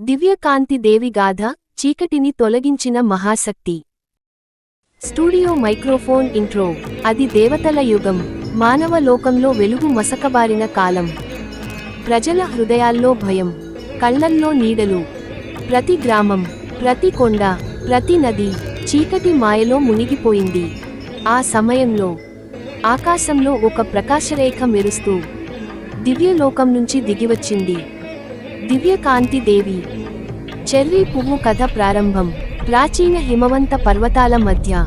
దివ్యకాంతి దేవి గాథ చీకటిని తొలగించిన మహాశక్తి. Studio microphone intro. అది దేవతల యుగం. మానవ లోకంలో వెలుగు మసకబారిన కాలం. ప్రజల హృదయాల్లో భయం. కళ్ళల్లో నీడలు. ప్రతి గ్రామం ప్రతి కొండ ప్రతి నది చీకటి మాయలో మునిగిపోయింది. ఆ సమయంలో ఆకాశంలో ఒక ప్రకాశరేఖ మెరుస్తూ దివ్యలోకం నుంచి దిగివచ్చింది. దివ్యకాంతి దేవి. చెర్రీ పువ్వు కథ ప్రారంభం. ప్రాచీన హిమవంత పర్వతాల మధ్య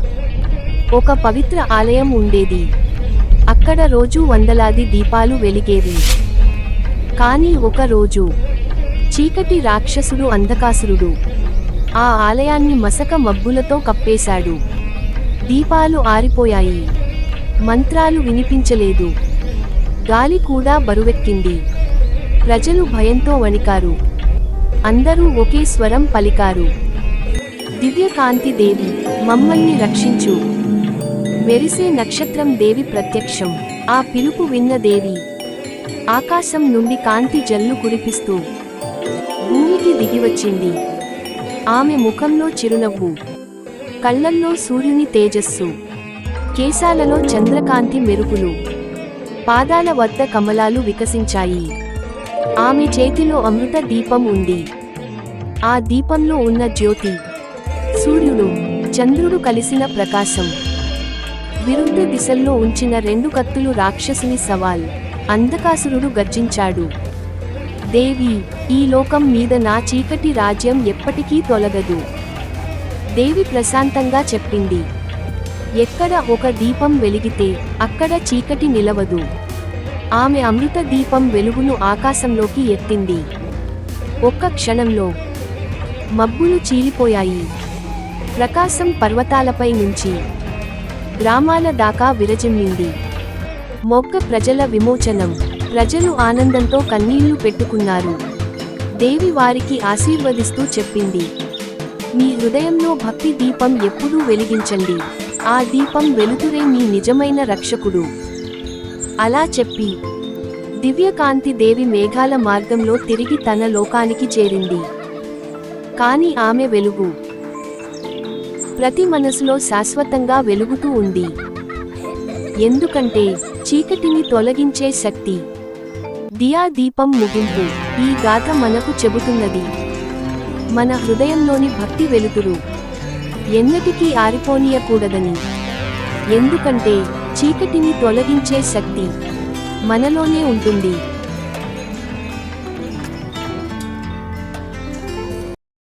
ఒక పవిత్ర ఆలయం ఉండేది. అక్కడ రోజూ వందలాది దీపాలు వెలిగేవి. కానీ ఒక రోజు చీకటి రాక్షసుడు అంధకాసురుడు ఆ ఆలయాన్ని మసక మబ్బులతో కప్పేశాడు. దీపాలు ఆరిపోయాయి. మంత్రాలు వినిపించలేదు. గాలి కూడా బరువెక్కింది. ప్రజలు భయంతో వణికారు. అందరూ ఒకే స్వరం పలికారు. దివ్యకాంతి దేవి మమ్మల్ని రక్షించు. మెరిసే నక్షత్రం దేవి ప్రత్యక్షం. ఆ పిలుపు విన్న దేవి ఆకాశం నుండి కాంతి జల్లు కురిపిస్తూ భూమికి దిగివచ్చింది ఆమె ముఖంలో చిరునవ్వు. కళ్ళల్లో సూర్యుని తేజస్సు. కేశాలలో చంద్రకాంతి మెరుపులు. పాదాల వద్ద కమలాలు వికసించాయి. ఆమె చేతిలో అమృత దీపం ఉంది. ఆ దీపంలో ఉన్న జ్యోతి సూర్యుడు చంద్రుడు కలిసిన ప్రకాశం. విరుద్ధ దిశల్లో ఉంచిన రెండు కత్తులు రాక్షసుని సవాల్. అంధకాసురుడు గర్జించాడు. దేవి ఈ లోకం మీద నా చీకటి రాజ్యం ఎప్పటికీ తొలగదు. దేవి ప్రశాంతంగా చెప్పింది. ఎక్కడ ఒక దీపం వెలిగితే అక్కడ చీకటి నిలవదు. ఆమె అమృత దీపం వెలుగును ఆకాశంలోకి ఎత్తింది. ఒక్క క్షణంలో మబ్బులు చీలిపోయాయి. ప్రకాశం పర్వతాలపై నుంచి గ్రామాల దాకా విరజిమ్మింది. మొగ్గ ప్రజల విమోచనం ప్రజలు ఆనందంతో కన్నీళ్ళు పెట్టుకున్నారు. దేవి వారికి ఆశీర్వదిస్తూ చెప్పింది. మీ హృదయంలో భక్తి దీపం ఎప్పుడూ వెలిగించండి. ఆ దీపం వెలుతురే మీ నిజమైన రక్షకుడు. అలా చెప్పి దివ్యకాంతి దేవి మేఘాల మార్గంలో తిరిగి తన లోకానికి చేరింది. కాని ఆమె వెలుగు ప్రతి మనసులో శాశ్వతంగా వెలుగుతూ ఉంది. ఎందుకంటే చీకటిని తొలగించే శక్తి దియా దీపం ముగింపు ఈ గాథ మనకు చెబుతున్నది. మన హృదయంలోని భక్తి వెలుతురు. ఎన్నటికీ ఆరిపోనీయకూడదని. ఎందుకంటే చీకటిని తొలగించే శక్తి మనలోనే ఉంటుంది.